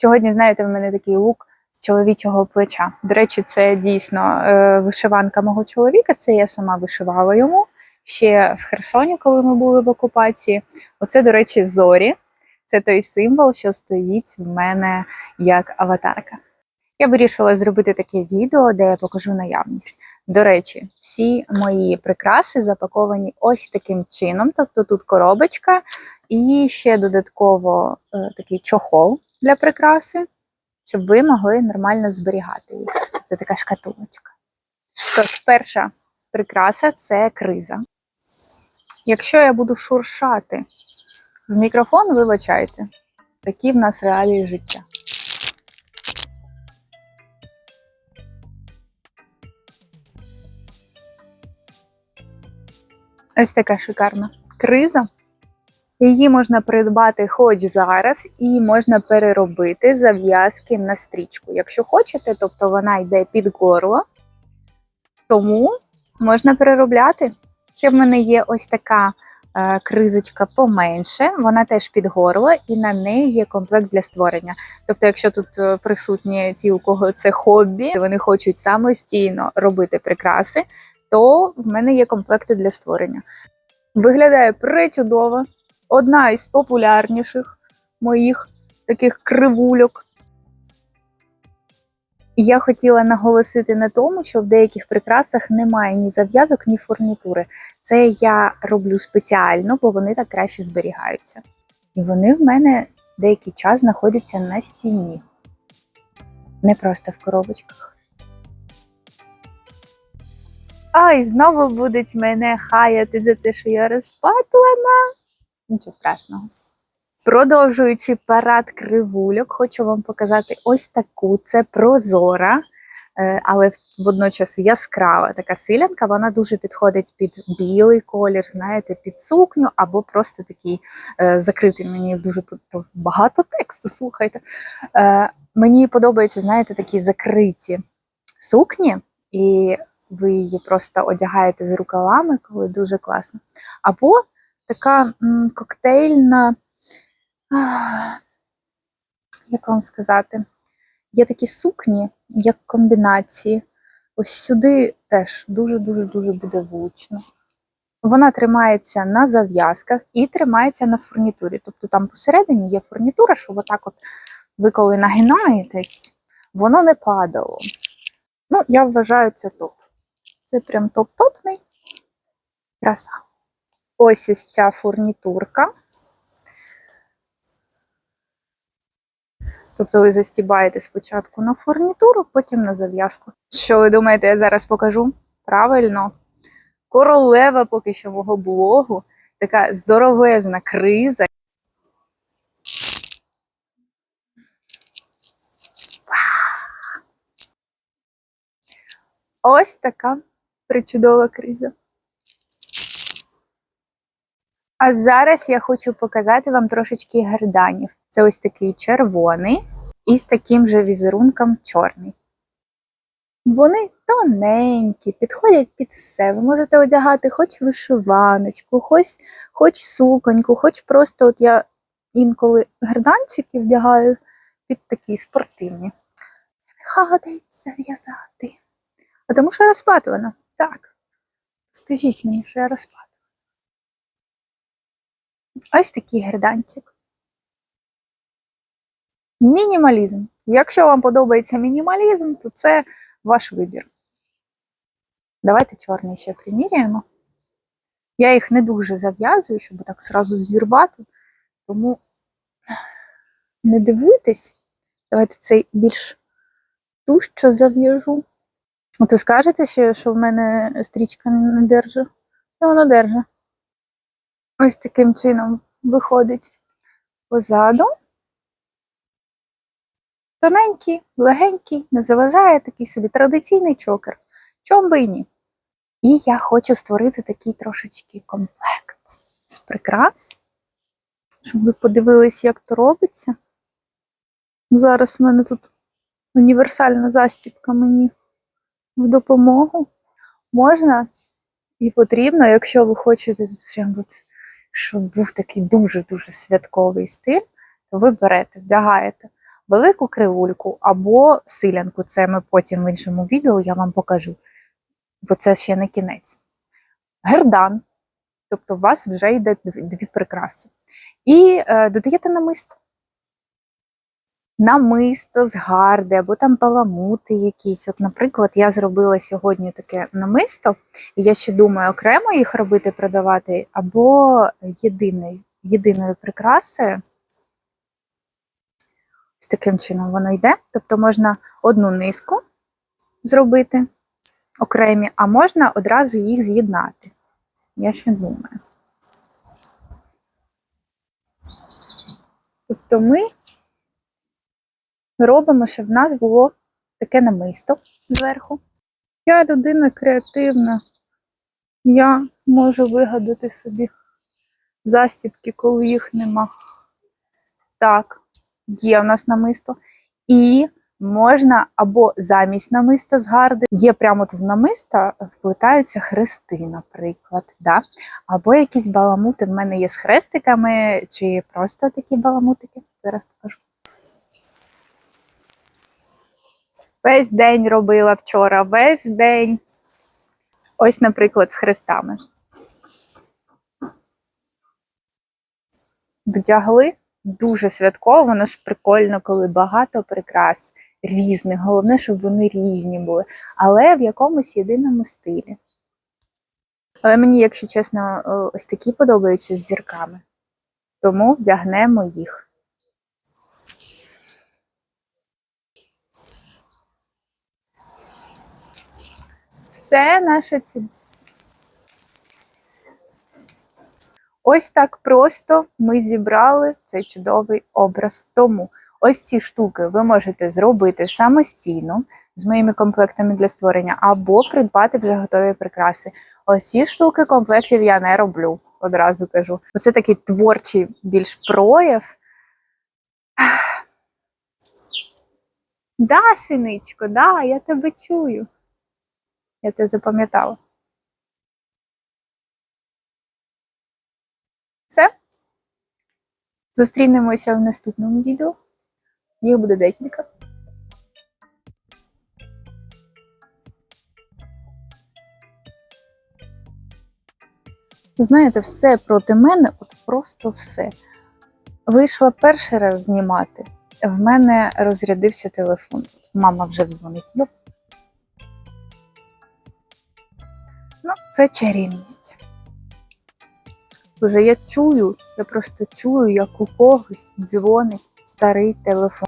Сьогодні, знаєте, в мене такий лук з чоловічого плеча. До речі, це дійсно е, вишиванка мого чоловіка. Це я сама вишивала йому ще в Херсоні, коли ми були в окупації. Оце, до речі, зорі. Це той символ, що стоїть в мене як аватарка. Я вирішила зробити таке відео, де я покажу наявність. До речі, всі мої прикраси запаковані ось таким чином. Тобто тут коробочка і ще додатково е, такий чохол для прикраси, щоб ви могли нормально зберігати їх. Це така шкатулочка. Тож, перша прикраса це криза. Якщо я буду шуршати в мікрофон, вибачайте, такі в нас реалії життя. Ось така шикарна криза. Її можна придбати хоч зараз, і можна переробити зав'язки на стрічку. Якщо хочете, тобто вона йде під горло, тому можна переробляти. Ще в мене є ось така е, кризочка поменше, вона теж під горло, і на неї є комплект для створення. Тобто, якщо тут е, присутні ті, у кого це хобі, вони хочуть самостійно робити прикраси, то в мене є комплекти для створення. Виглядає пречудово. Одна із популярніших моїх таких кривульок. І Я хотіла наголосити на тому, що в деяких прикрасах немає ні зав'язок, ні фурнітури. Це я роблю спеціально, бо вони так краще зберігаються. І вони в мене деякий час знаходяться на стіні, не просто в коробочках. Ай, знову будуть мене хаяти за те, що я розпатлана. Нічого страшного. Продовжуючи парад кривульок, хочу вам показати ось таку. Це прозора, е, але водночас яскрава така силянка. Вона дуже підходить під білий колір, знаєте, під сукню, або просто такий е, закритий. Мені дуже багато тексту, слухайте. Е, Мені подобаються, знаєте, такі закриті сукні, і ви її просто одягаєте з рукавами, коли дуже класно. Або така коктейльна, як вам сказати, є такі сукні, як комбінації. Ось сюди теж дуже-дуже дуже буде влучно. Вона тримається на зав'язках і тримається на фурнітурі. Тобто там посередині є фурнітура, щоб отак от ви коли нагинаєтесь, воно не падало. Ну, я вважаю це топ. Це прям топ-топний. Краса. Ось ось ця фурнітурка. Тобто ви застібаєте спочатку на фурнітуру, потім на зав'язку. Що ви думаєте, я зараз покажу? Правильно. Королева поки що мого блогу. Така здоровезна криза. Ось така причудова криза. А зараз я хочу показати вам трошечки герданів. Це ось такий червоний і з таким же візерунком чорний. Вони тоненькі, підходять під все. Ви можете одягати хоч вишиваночку, хоч, хоч суконьку, хоч просто от я інколи герданчики вдягаю під такі спортивні. Ходиться в'язати. А тому що я розпатувана. Так. Скажіть мені, що я розпатувана. Ось такий герданчик. Мінімалізм. Якщо вам подобається мінімалізм, то це ваш вибір. Давайте чорний ще приміряємо. Я їх не дуже зав'язую, щоб так зразу зірвати. Тому не дивуйтесь. Давайте цей більш дужче зав'яжу. От ви скажете, що, в мене стрічка не держить? Вона держить? Ось таким чином виходить позаду. Тоненький, легенький, не заважає такий собі традиційний чокер. Чом би і ні? І я хочу створити такий трошечки комплект з прикрас, щоб ви подивились, як то робиться. Зараз в мене тут універсальна застібка мені в допомогу. Можна і потрібно, якщо ви хочете прям от, щоб був такий дуже-дуже святковий стиль, то ви берете, вдягаєте велику кривульку або силянку. Це ми потім в іншому відео я вам покажу, бо це ще не кінець. Гердан, тобто у вас вже йде дві, прикраси. І е, додаєте намисто. Намисто з гарди, або там паламути якісь. От, наприклад, я зробила сьогодні таке намисто, і я ще думаю, окремо їх робити, продавати, або єдиною, єдиною прикрасою. Ось таким чином воно йде. Тобто можна одну низку зробити окремі, а можна одразу їх з'єднати. Я ще думаю. Тобто ми робимо, щоб в нас було таке намисто зверху. Я людина креативна. Я можу вигадати собі застібки, коли їх нема. Так, є в нас намисто. І можна або замість намиста з гарди, є прямо от в намиста вплетаються хрести, наприклад. Да? Або якісь баламути в мене є з хрестиками, чи просто такі баламутики. Зараз покажу. Весь день робила вчора, весь день. Ось, наприклад, з хрестами. Вдягли дуже святково, воно ж прикольно, коли багато прикрас різних. Головне, щоб вони різні були, але в якомусь єдиному стилі. Але мені, якщо чесно, ось такі подобаються з зірками. Тому вдягнемо їх. Все наше ці. Ось так просто ми зібрали цей чудовий образ. Тому ось ці штуки ви можете зробити самостійно з моїми комплектами для створення, або придбати вже готові прикраси. Ось ці штуки комплектів я не роблю, одразу кажу. Оце такий творчий більш прояв. Да, синичко, да, я тебе чую. Я тебе запам'ятала. Все. Зустрінемося в наступному відео. Їх буде декілька. Знаєте, все проти мене, от просто все. Вийшла перший раз знімати. В мене розрядився телефон. Мама вже дзвонить. Це чарівність. Боже, я чую, я просто чую, як у когось дзвонить старий телефон.